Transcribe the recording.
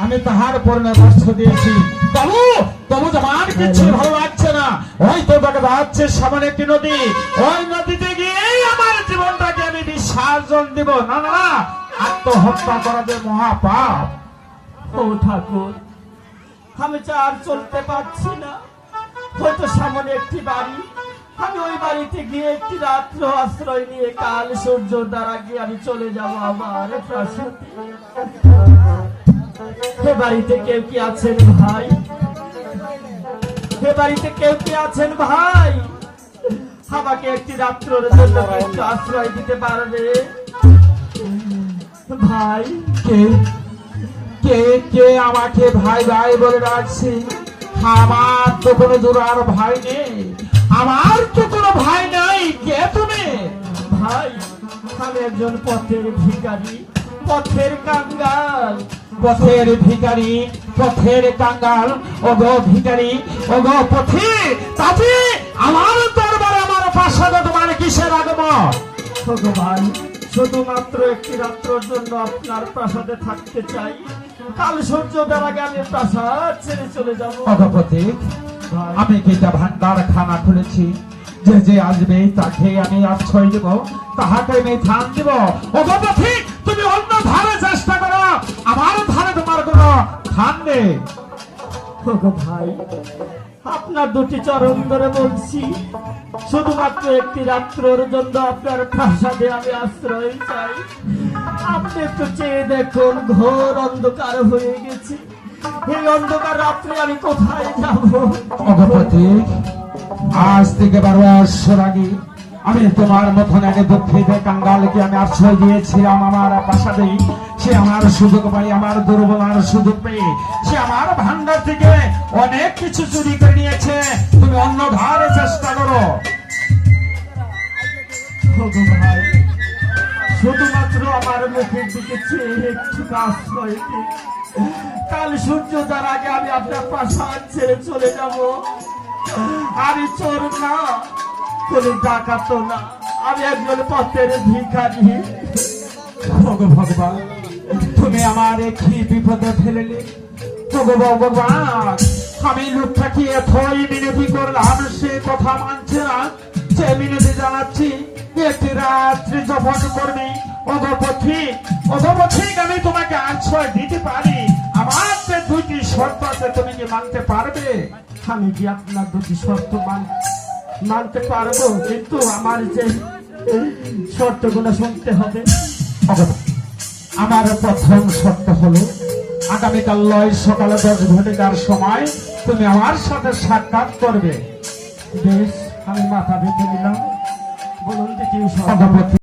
আমি তাহার পরিণামস্থ দিয়েছি। তবু তবু আমার কিছু ভালো লাগছে না। ওই তো দেখা যাচ্ছে সামনে একটি নদী। ওই নদীতে গিয়ে আমার জীবনটাকে আমি বিসর্জন দিব। না না না আত্মহত্যা করা যে মহাপাপ। ও ঠাকুর আমি তো আর চলতে পারছি না। হয়তো সামনে একটি বাড়ি। আমি ওই বাড়িতে গিয়ে একটি রাত্র আশ্রয় নিয়ে কাল সূর্য দ্বারা গিয়ে আমি চলে যাব আমার প্রাসাদে। হে বাড়িতে কেউ কি আছেন ভাই? হে বাড়িতে কেউ কি আছেন ভাই? আমাকে একটি রাত্রের জন্য একটু আশ্রয় দিতে পারবে? ভাই, কে? কে কে আমাকে ভাই ভাই বলে ডাকছে? আমার তো কোনো দূরার ভাই নেই। আমার তো কোনো ভাই নেই। কে তুমি? ভাই, আমি একজন পথের ভিখারি, পথের কাঙ্গাল। পথের ভিখারি পথের কাঙ্গাল। ও গো ভিখারি ও গো পথি তাতে আমার দরবারে আমার পাশাতে তোমার কিসের আগমন? ভগবান শুধুমাত্র একটি রাত্রের জন্য আপনার প্রাসাদে থাকতে চাই। কাল সূর্য আগে আমি প্রাসাদ ছেড়ে চলে যাব। অগপতি ভাই, আমি কিটা ভান্ডার খানা খুলেছি। যে যে আসবে তাকে আমি আশ্রয় দেব তাহাকে আমি ধান দেব। অগপতি তুমি অন্য ধারে চেষ্টা করো। ওগো ভাই, আপনার দুটি চরণ ধরে বলছি, শুধুমাত্র একটি রাত্রের জন্য আপনার প্রাসাদে আমি আশ্রয় চাই। আপনি একটু চেয়ে দেখুন, ঘোর অন্ধকার হয়ে গেছে। এই অন্ধকার রাত্রে আমি কোথায় যাব? আজ থেকে বারো বছর আগে আমি তোমার মতন আগে দুঃখিত কাঙ্গালকে আমি আশ্রয় দিয়েছিলাম আমার প্রাসাদেই সে আমার সুযোগ পাই আমার দুর্বলার সুযোগ পেয়ে। সে আমার ভান্ডার থেকে অনেক কিছু চুরি করে নিয়েছে। তুমি অন্য ধারে চেষ্টা করো। শুধুমাত্র আমার মুখের দিকে কাল সূর্য তার আগে আমি আপনার প্রাসাদ ছেড়ে চলে যাব। আমি চোর না, কোন ডাকাত না। আমি একজন পথের ভিখারি। ভগবান। তুমি আমার কি বিপদে ফেলেলে। ভগবান, আমি লোকটাকে এতই মিনতি করলাম, সে কথা মানছে না। সে মিনতি জানাচ্ছি, একটি রাত্রি যখন করবি ওগো পথিক ওগো পথিক, আমি তোমাকে আশ্রয় দিতে পারি। আমার যে দুইটি শর্ত আছে, তুমি কি মানতে পারবে? আমি কি আপনার দুটি শর্ত মান মানতে পারব? কিন্তু আমার যে শর্তগুলো শুনতে হবে। আমার প্রথম শর্ত হলো, আগামীকাল নয় সকালে দশ ঘটিকার সময় তুমি আমার সাথে সাক্ষাৎ করবে। বেশ, আমি মাথা বেঁধে নিলাম। বলুন